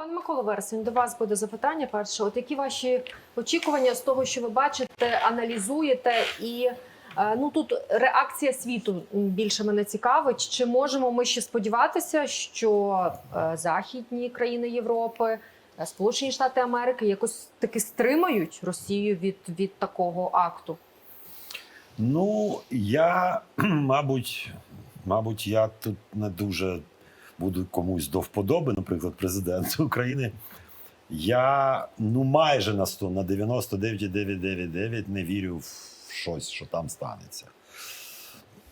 Пане Микола Вересень, до вас буде запитання. Перше, от які ваші очікування з того, що ви бачите, аналізуєте, і е, ну тут реакція світу більше мене цікавить. Чи можемо ми ще сподіватися, що е, західні країни Європи, е, Сполучені Штати Америки якось таки стримають Росію від, від такого акту? Ну, я, мабуть, мабуть, я тут не дуже буду комусь до вподоби, наприклад, президенту України. Я ну майже на 100, на 99,999 не вірю в щось, що там станеться.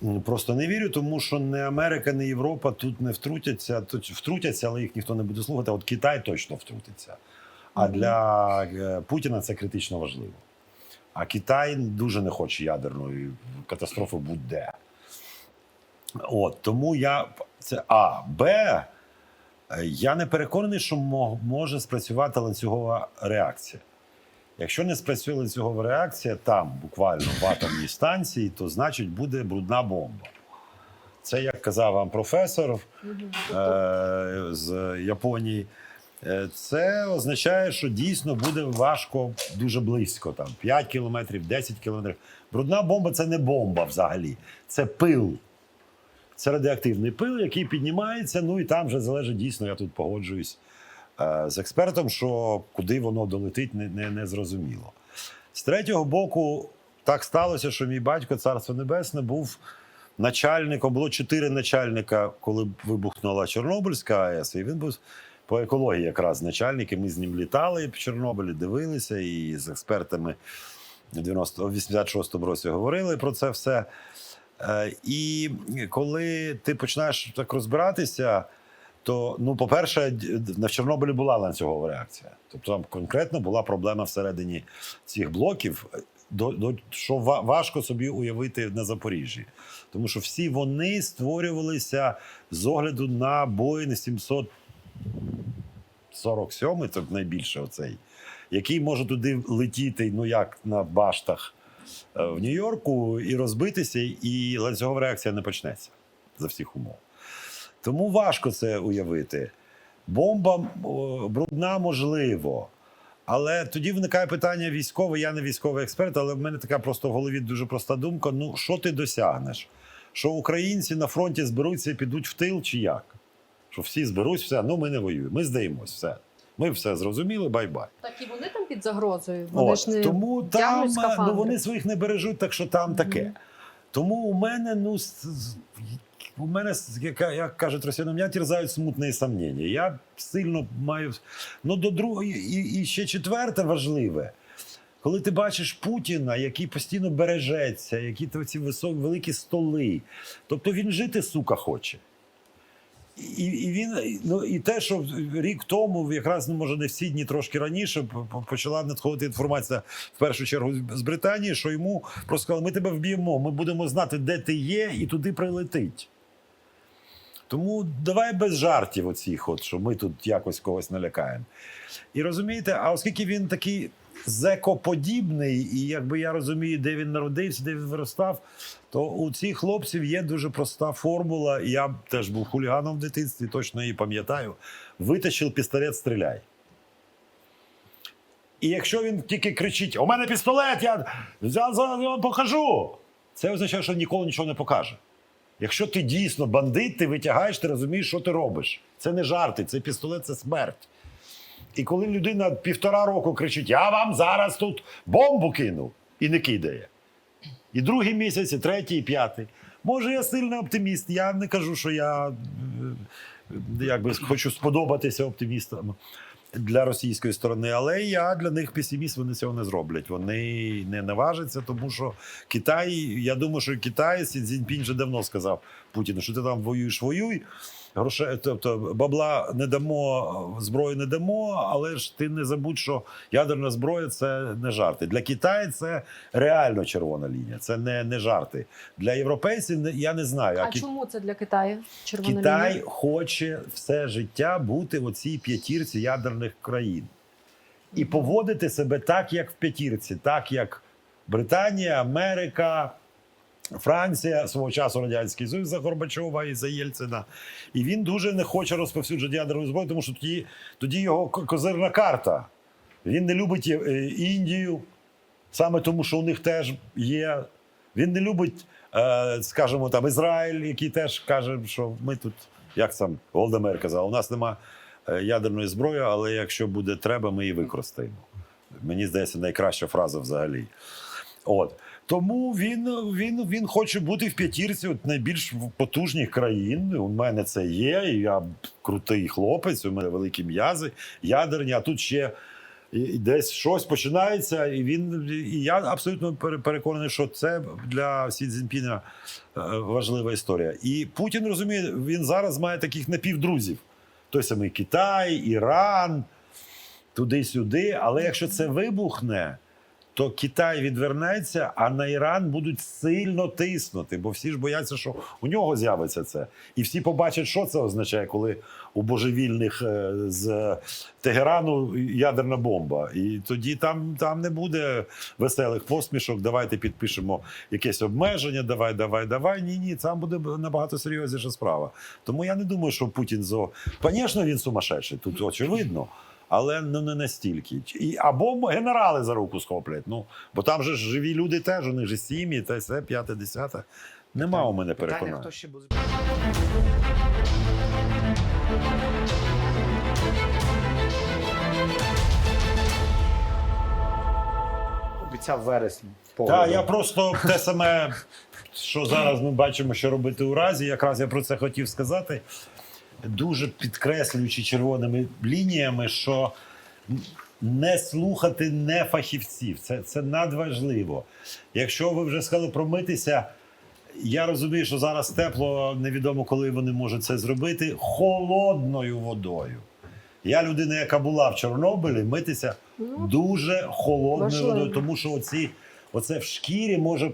Ну, Просто не вірю, тому що не Америка, не Європа тут не втрутяться. Тут втрутяться, але їх ніхто не буде слухати. От Китай точно втрутиться. А для е, Путіна це критично важливо. А Китай дуже не хоче ядерної катастрофи будь-де. От тому я це А. Б. е, Я не переконаний, що може спрацювати ланцюгова реакція. Якщо не спрацює ланцюгова реакція там, буквально в атомній станції, то значить буде брудна бомба. Це як казав вам професор е, з Японії. Е, Це означає, що дійсно буде важко дуже близько, там 5 кілометрів, 10 кілометрів. Брудна бомба це не бомба взагалі, це пил. Це радіоактивний пил, який піднімається. Ну і там вже залежить дійсно, я тут погоджуюсь е, з експертом, що куди воно долетить, не, не, не зрозуміло. З третього боку, так сталося, що мій батько, царство небесне, був начальником. Було чотири начальника, коли вибухнула Чорнобильська АЕС, і він був по екології якраз начальник. і Ми з ним літали в Чорнобилі, дивилися, і з експертами в 90 в 86-му році говорили про це все. Е, І коли ти починаєш так розбиратися, то, ну, по-перше, на Чорнобилі була ланцюгова реакція. Тобто там конкретно була проблема всередині цих блоків, до, до, що важко собі уявити на Запоріжжі. Тому що всі вони створювалися з огляду на Boeing 747, це найбільше оцей, який може туди летіти, ну як на баштах в Нью-Йорку, і розбитися, і ланцюгова реакція не почнеться за всіх умов. Тому важко це уявити. Бомба брудна, можливо. Але тоді виникає питання військове. Я не військовий експерт, але в мене така просто в голові дуже проста думка: ну, що ти досягнеш? Що українці на фронті зберуться і підуть в тил, чи як? Що всі зберуться, все, ну ми не воюємо, ми здаємось, все. Ми все зрозуміли, бай-бай. Так і вони там під загрозою. Вони От, ж не тому там е, ну, вони своїх не бережуть, так що там таке. Мгм. Тому у мене, ну, у мене, як, як кажуть росіяни, мене терзають смутні сумніння. Я сильно маю. Ну, до другої, і, і ще четверте важливе. Коли ти бачиш Путіна, який постійно бережеться, які ці високі великі столи, тобто він жити, сука, хоче. І, і він ну і те, що рік тому, якраз ну, може не всі дні трошки раніше, по- по- почала надходити інформація в першу чергу з Британії, що йому просто сказали, ми тебе вб'ємо, ми будемо знати, де ти є, і туди прилетить. Тому давай без жартів оцих, от, що ми тут якось когось налякаємо. І розумієте, а оскільки він такий зекоподібний, і якби я розумію, де він народився, де він виростав, то у цих хлопців є дуже проста формула. Я теж був хуліганом в дитинстві, точно її пам'ятаю. Витащив пістолет, стріляй. І якщо він тільки кричить: У мене пістолет, я, вам покажу. Це означає, що ніколи нічого не покаже. Якщо ти дійсно бандит, ти витягаєш, ти розумієш, що ти робиш. Це не жарти, це пістолет, це смерть. І коли людина півтора року кричить: Я вам зараз тут бомбу кину і не кидає. І другий місяць, і третій, і п'ятий. Може, я сильний оптиміст. Я не кажу, що я е, якби хочу сподобатися оптимістам для російської сторони, але я для них песиміст, вони цього не зроблять. Вони не наважаться, тому що Китай, я думаю, що Китай Сі Цзіньпінь вже давно сказав Путіну, що ти там воюєш, воюй. Грошей, тобто бабла не дамо, зброю не дамо, але ж ти не забудь, що ядерна зброя це не жарти. Для Китаю це реально червона лінія, це не, не жарти. Для європейців не- я не знаю. А Ки- чому це для Китаю? Червона Китай лінія? хоче все життя бути в цій п'ятірці ядерних країн і поводити себе так, як в п'ятірці, так як Британія, Америка, Франція свого часу Радянський Союз за Горбачова і за Єльцина. І він дуже не хоче розповсюджувати ядерну зброю, тому що тоді, тоді його козирна карта. Він не любить е, Індію, саме тому, що у них теж є. Він не любить, е, скажімо, там Ізраїль, який теж каже, що ми тут, як сам Волдемер казав, у нас нема е, ядерної зброї, але якщо буде треба, ми її використаємо. Мені здається, найкраща фраза взагалі. От. Тому він, він, він хоче бути в п'ятірці от найбільш потужних країн. У мене це є. і Я крутий хлопець, у мене великі м'язи, ядерні, а тут ще десь щось починається. І він і я абсолютно переконаний, що це для Сі Цзіньпіна е, важлива історія. І Путін розуміє, він зараз має таких напівдрузів. Той самий Китай, Іран, туди-сюди. Але якщо це вибухне, то Китай відвернеться, а на Іран будуть сильно тиснути, бо всі ж бояться, що у нього з'явиться це. І всі побачать, що це означає, коли у божевільних е, з Тегерану ядерна бомба. І тоді там, там не буде веселих посмішок. Давайте підпишемо якесь обмеження. Давай, давай, давай. Ні, ні, там буде набагато серйозніша справа. Тому я не думаю, що Путін зо. Звісно, він сумасшедший, тут очевидно. Але ну не настільки. І, або генерали за руку схоплять. Ну, бо там же ж живі люди теж, у них же сім'ї, та все, п'яте, десяте. Нема у мене Питання, переконання. хто ще буде обіцяв вересень. Так, я просто те саме, що зараз ми бачимо, що робити у разі. Якраз я про це хотів сказати, дуже підкреслюючи червоними лініями, що не слухати не фахівців. Це, це надважливо. Якщо ви вже сказали промитися, я розумію, що зараз тепло, невідомо коли вони можуть це зробити холодною водою. Я людина, яка була в Чорнобилі, митися дуже холодною важливо. водою, тому що оці, оце в шкірі може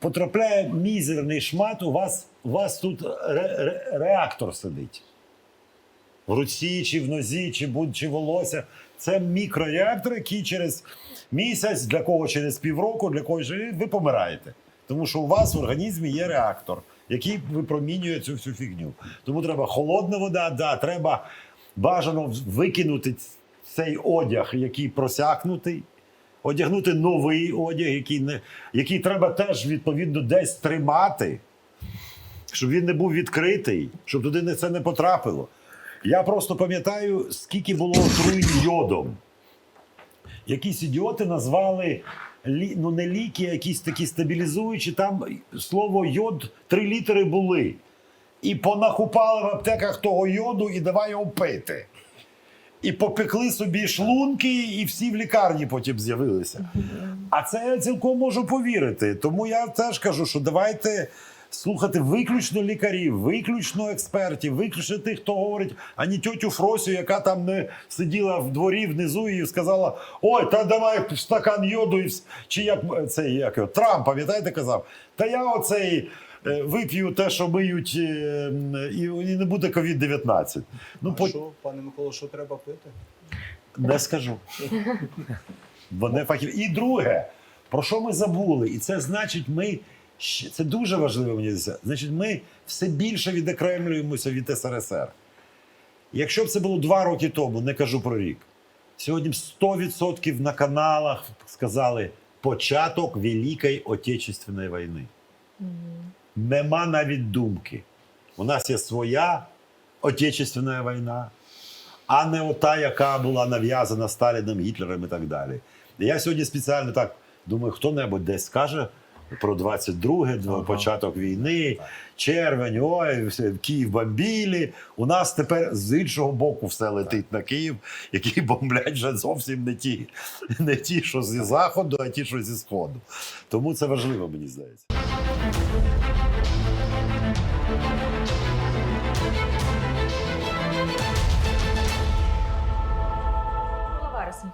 потрапляє мізерний шмат. У вас, у вас тут ре- ре- реактор сидить. В руці, чи в нозі, чи, будь, чи волосся. Це мікрореактор, який через місяць, для кого через півроку, для кого ви помираєте. Тому що у вас в організмі є реактор, який випромінює цю всю фігню. Тому треба холодна вода, да, треба бажано викинути цей одяг, який просякнутий, одягнути новий одяг, який, не, який треба теж відповідно десь тримати, щоб він не був відкритий, щоб туди не- це не потрапило. Я просто пам'ятаю, скільки було отруєнь йодом. Якісь ідіоти назвали ну не ліки, а якісь такі стабілізуючі. Там слово йод три літери були. І понахупали в аптеках того йоду і давай його пити. І попекли собі шлунки, і всі в лікарні потім з'явилися. А це я цілком можу повірити. Тому я теж кажу, що давайте слухати виключно лікарів, виключно експертів, виключно тих, хто говорить, а не тьотю Фросю, яка там не сиділа в дворі внизу і сказала: Ой, та давай стакан йоду, чи як е, цей як його, Трамп, пам'ятаєте, казав? Та я оцей. Е, Вип'ю те, що миють, е, і, і не буде COVID-19. Ну, А по... що, пане Миколо, що треба пити? Не скажу. Бо не фахів. І друге, про що ми забули? І це значить, ми це дуже важливо мені здається. Значить, ми все більше відокремлюємося від СРСР. Якщо б це було два роки тому, не кажу про рік. Сьогодні б 100% на каналах сказали початок Великої Отечественної війни. Нема навіть думки. У нас є своя Отечественна війна, а не ота, яка була нав'язана Сталіном, Гітлером і так далі. Я сьогодні спеціально так думаю, хто-небудь десь скаже про 22 ага. початок війни, червень, ой, Київ бомбілі. У нас тепер з іншого боку все летить на Київ, які бомблять вже зовсім не ті, не ті, що зі заходу, а ті, що зі сходу. Тому це важливо, мені здається.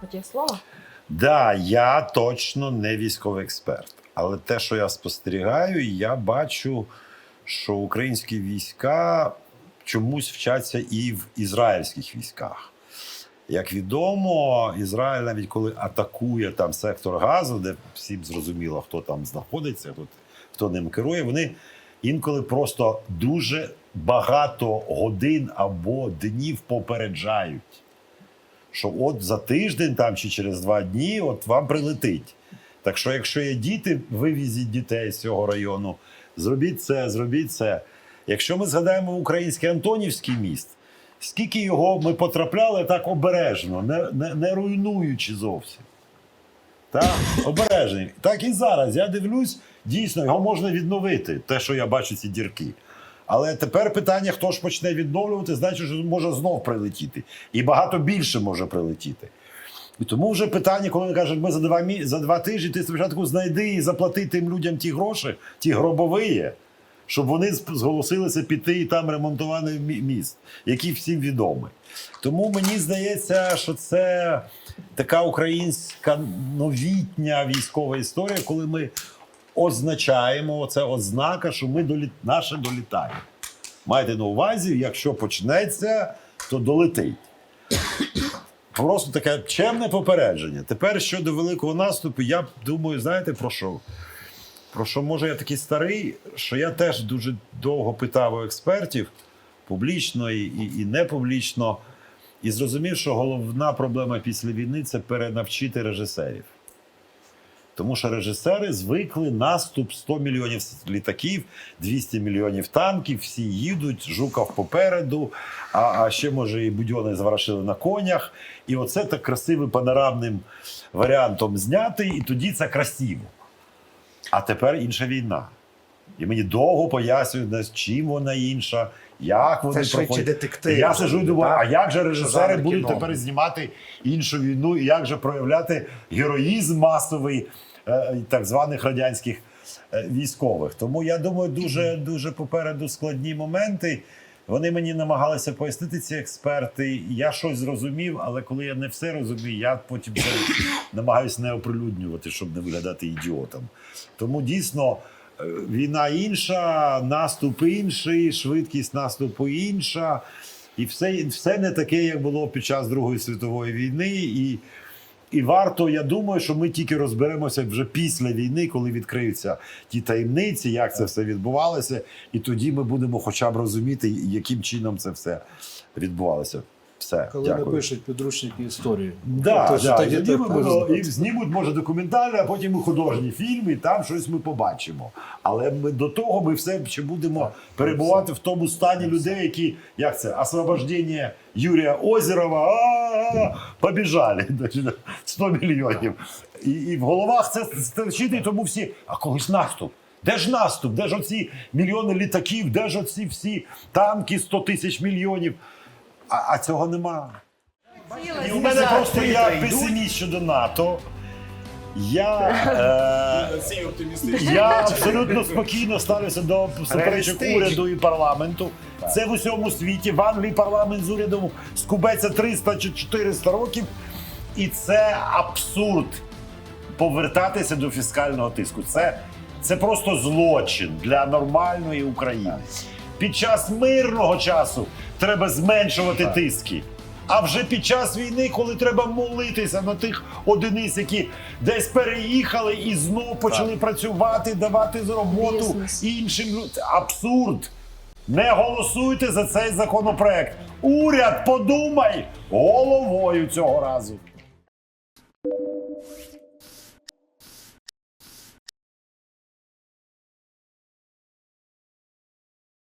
Хотів слово. Да, я точно не військовий експерт. Але те, що я спостерігаю, я бачу, що українські війська чомусь вчаться і в ізраїльських військах. Як відомо, Ізраїль навіть коли атакує там сектор газу, де всім зрозуміло, хто там знаходиться, тут хто ним керує, вони інколи просто дуже багато годин або днів попереджають що от за тиждень там чи через два дні от вам прилетить. Так що, якщо є діти, вивізіть дітей з цього району, зробіть це, зробіть це. Якщо ми згадаємо український Антонівський міст, скільки його ми потрапляли так обережно, не, не, не руйнуючи зовсім. Так, обережний. Так і зараз. Я дивлюсь, дійсно, його можна відновити, те, що я бачу, ці дірки. Але тепер питання: хто ж почне відновлювати, значить, що може знов прилетіти. І багато більше може прилетіти. І тому вже питання, коли кажуть, ми за два, мі... за два тижні ти спочатку знайди і заплати тим людям ті гроші, ті гробові, щоб вони зголосилися піти і там ремонтувати міст, який всім відомий. Тому мені здається, що це така українська новітня військова історія, коли ми означаємо це ознака, що ми долі... наше долітає. Майте на увазі, якщо почнеться, то долетить. Просто таке чемне попередження. Тепер щодо великого наступу, я думаю, знаєте про що? Про що може я такий старий, що я теж дуже довго питав у експертів публічно і, і, і не публічно, і зрозумів, що головна проблема після війни це перенавчити режисерів. Тому що режисери звикли наступ 100 мільйонів літаків, 200 мільйонів танків, всі їдуть, Жуков попереду, а, а ще, може, і будьони зворошили на конях. І оце так красивим панорамним варіантом знятий, і тоді це красиво. А тепер інша війна. І мені довго пояснюють, чим вона інша, як вони Це проходять. детектив. Я сижу і думаю, а як же режисери жанр будуть кіно? тепер знімати іншу війну, і як же проявляти героїзм масовий е, так званих радянських е, військових? Тому я думаю, дуже дуже попереду складні моменти. Вони мені намагалися пояснити ці експерти. Я щось зрозумів, але коли я не все розумію, я потім це намагаюся не оприлюднювати, щоб не виглядати ідіотом. Тому дійсно війна інша, наступ інший, швидкість наступу інша. І все, все не таке, як було під час Другої світової війни. І, і варто, я думаю, що ми тільки розберемося вже після війни, коли відкриються ті таємниці, як це все відбувалося, і тоді ми будемо хоча б розуміти, яким чином це все відбувалося. Все, Коли дякую. напишуть підручники історії. Да, Тобто да. так можна будемо- і знімуть, може, документальний, а потім і художній фільм, і там щось ми побачимо. Але ми до того ми все ще будемо перебувати в тому стані людей, які як це освобождення Юрія Озерова. а-а-а, Побіжали. Значить, 100 мільйонів. І, і в головах це стерчить, тому всі. А колись наступ. Де ж наступ? Де ж оці мільйони літаків? Де ж оці всі танки 100 тисяч мільйонів? А, а цього немає. І у мене просто я песиміст щодо НАТО. Я, е, я абсолютно спокійно ставлюся до суперечок уряду і парламенту. Це в усьому світі. В Англії парламент з урядом скубеться 300 чи 400 років. І це абсурд повертатися до фіскального тиску. Це, це просто злочин для нормальної України. Під час мирного часу треба зменшувати тиски. А вже під час війни, коли треба молитися на тих одиниць, які десь переїхали і знов почали працювати, давати роботу Бізнес. іншим людям. Абсурд. Не голосуйте за цей законопроект. Уряд, подумай головою цього разу.